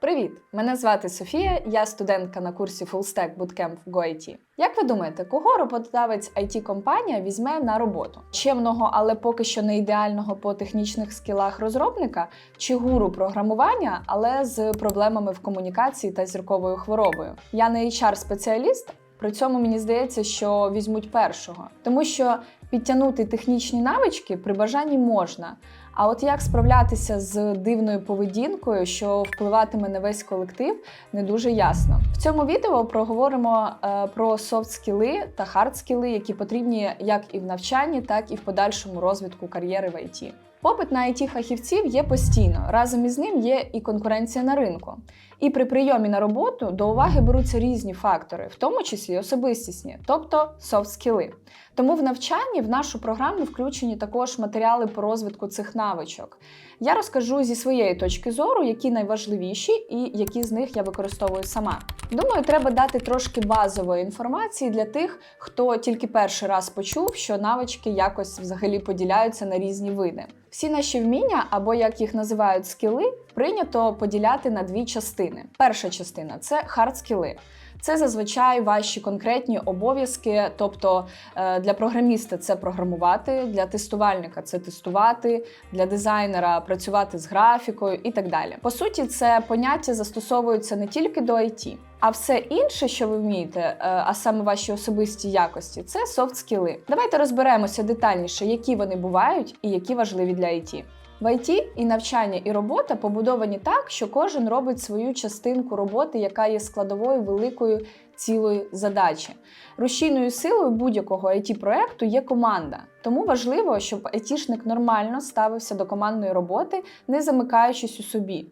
Привіт! Мене звати Софія, я студентка на курсі Full Stack Bootcamp в GoIT. Як ви думаєте, кого роботодавець it компанія візьме на роботу? Чемного, але поки що не ідеального по технічних скілах розробника, чи гуру програмування, але з проблемами в комунікації та зірковою хворобою? Я не HR-спеціаліст. При цьому мені здається, що візьмуть першого, тому що підтягнути технічні навички при бажанні можна. А от як справлятися з дивною поведінкою, що впливатиме на весь колектив, не дуже ясно. В цьому відео проговоримо е, про софт-скіли та хард-скіли, які потрібні як і в навчанні, так і в подальшому розвитку кар'єри в ІТ. Попит на it фахівців є постійно. Разом із ним є і конкуренція на ринку. І при прийомі на роботу до уваги беруться різні фактори, в тому числі особистісні, тобто софт-скіли. Тому в навчанні в нашу програму включені також матеріали по розвитку цих навичок. Я розкажу зі своєї точки зору, які найважливіші і які з них я використовую сама. Думаю, треба дати трошки базової інформації для тих, хто тільки перший раз почув, що навички якось взагалі поділяються на різні види. Всі наші вміння, або як їх називають скіли, прийнято поділяти на дві частини. Перша частина це хард-скіли. Це зазвичай ваші конкретні обов'язки, тобто е, для програміста це програмувати, для тестувальника це тестувати, для дизайнера працювати з графікою і так далі. По суті, це поняття застосовуються не тільки до IT, а все інше, що ви вмієте, е, а саме ваші особисті якості, це софт-скіли. Давайте розберемося детальніше, які вони бувають і які важливі для IT. В IT і навчання, і робота побудовані так, що кожен робить свою частинку роботи, яка є складовою великої цілої задачі. Рушійною силою будь-якого it проекту є команда. Тому важливо, щоб айтішник нормально ставився до командної роботи, не замикаючись у собі.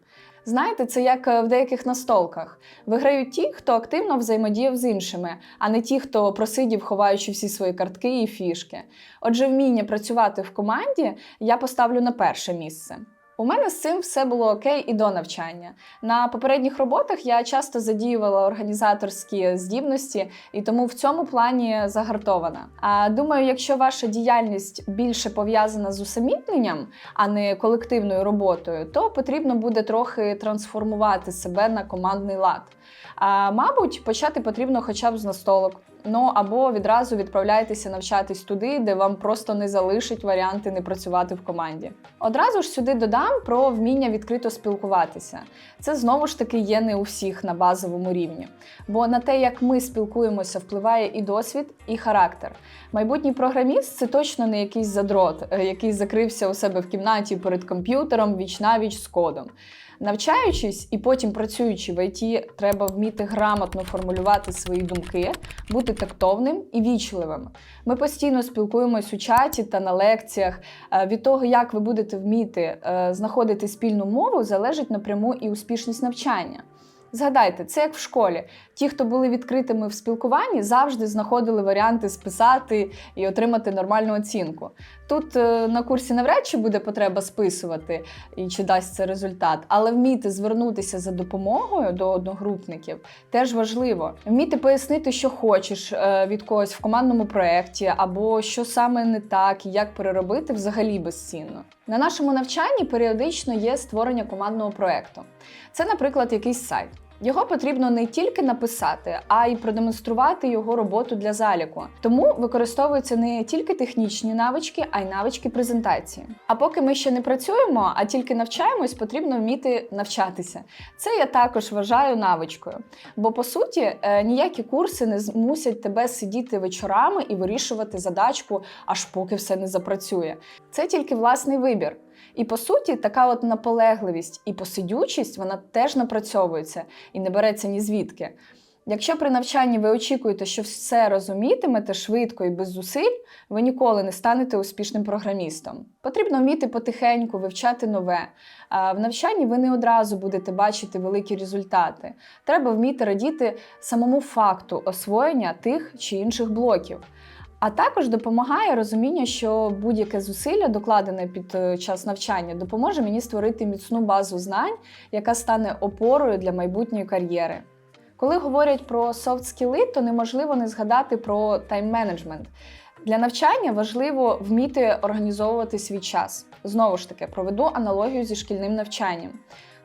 Знаєте, це як в деяких настолках. Виграють ті, хто активно взаємодіяв з іншими, а не ті, хто просидів, ховаючи всі свої картки і фішки. Отже, вміння працювати в команді я поставлю на перше місце. У мене з цим все було окей і до навчання. На попередніх роботах я часто задіювала організаторські здібності, і тому в цьому плані загартована. А думаю, якщо ваша діяльність більше пов'язана з усамітненням, а не колективною роботою, то потрібно буде трохи трансформувати себе на командний лад. А мабуть, почати потрібно хоча б з настолок. Ну або відразу відправляйтеся навчатись туди, де вам просто не залишать варіанти не працювати в команді. Одразу ж сюди додам про вміння відкрито спілкуватися. Це знову ж таки є не у всіх на базовому рівні. Бо на те, як ми спілкуємося, впливає і досвід, і характер. Майбутній програміст це точно не якийсь задрот, е, який закрився у себе в кімнаті перед комп'ютером віч навіч з кодом. Навчаючись і потім працюючи в ІТ, треба вміти грамотно формулювати свої думки, бути тактовним і вічливим. Ми постійно спілкуємось у чаті та на лекціях. Е, Від того, як ви будете вміти е, знаходити спільну мову, залежить напряму і успішність навчання. Згадайте, це як в школі. Ті, хто були відкритими в спілкуванні, завжди знаходили варіанти списати і отримати нормальну оцінку. Тут е, на курсі навряд чи буде потреба списувати і чи дасть це результат, але вміти звернутися за допомогою до одногрупників теж важливо. Вміти пояснити, що хочеш е, від когось в командному проєкті, або що саме не так, і як переробити взагалі безцінно. На нашому навчанні періодично є створення командного проєкту. Це, наприклад, якийсь сайт. Його потрібно не тільки написати, а й продемонструвати його роботу для заліку. Тому використовуються не тільки технічні навички, а й навички презентації. А поки ми ще не працюємо, а тільки навчаємось, потрібно вміти навчатися. Це я також вважаю навичкою. Бо по суті, е, ніякі курси не змусять тебе сидіти вечорами і вирішувати задачку, аж поки все не запрацює. Це тільки власний вибір. І по суті, така от наполегливість і посидючість вона теж напрацьовується і не береться ні звідки. Якщо при навчанні ви очікуєте, що все розумітимете швидко і без зусиль, ви ніколи не станете успішним програмістом. Потрібно вміти потихеньку вивчати нове. А в навчанні ви не одразу будете бачити великі результати. Треба вміти радіти самому факту освоєння тих чи інших блоків. А також допомагає розуміння, що будь-яке зусилля, докладене під е, час навчання, допоможе мені створити міцну базу знань, яка стане опорою для майбутньої кар'єри. Коли говорять про софт-скіли, то неможливо не згадати про тайм-менеджмент. Для навчання важливо вміти організовувати свій час. Знову ж таки, проведу аналогію зі шкільним навчанням.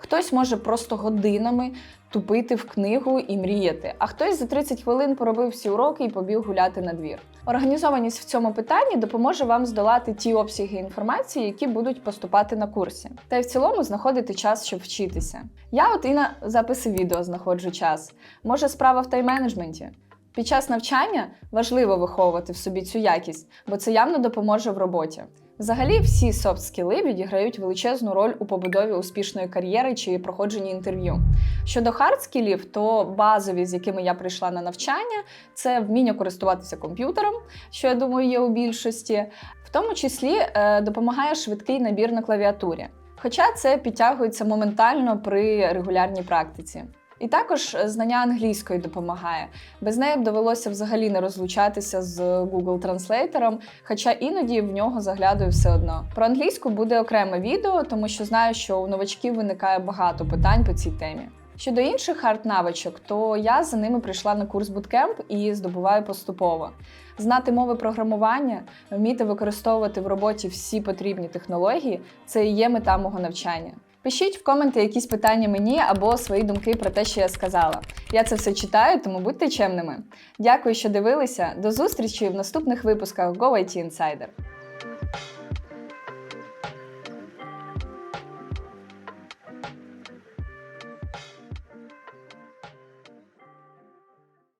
Хтось може просто годинами тупити в книгу і мріяти, а хтось за 30 хвилин поробив всі уроки і побіг гуляти на двір. Організованість в цьому питанні допоможе вам здолати ті обсяги інформації, які будуть поступати на курсі, та й в цілому знаходити час, щоб вчитися. Я от і на записи відео знаходжу час. Може, справа в тайм-менеджменті. Під час навчання важливо виховувати в собі цю якість, бо це явно допоможе в роботі. Взагалі, всі софт-скіли відіграють величезну роль у побудові успішної кар'єри чи проходженні інтерв'ю. Щодо хардскілів, то базові, з якими я прийшла на навчання, це вміння користуватися комп'ютером, що я думаю є у більшості, в тому числі е, допомагає швидкий набір на клавіатурі. Хоча це підтягується моментально при регулярній практиці. І також знання англійської допомагає. Без неї б довелося взагалі не розлучатися з Google Translator, хоча іноді в нього заглядаю все одно. Про англійську буде окреме відео, тому що знаю, що у новачків виникає багато питань по цій темі. Щодо інших хард-навичок, то я за ними прийшла на курс Bootcamp і здобуваю поступово. Знати мови програмування, вміти використовувати в роботі всі потрібні технології це і є мета мого навчання. Пишіть в коменти якісь питання мені або свої думки про те, що я сказала. Я це все читаю, тому будьте чемними. Дякую, що дивилися. До зустрічі в наступних випусках Go IT Insider.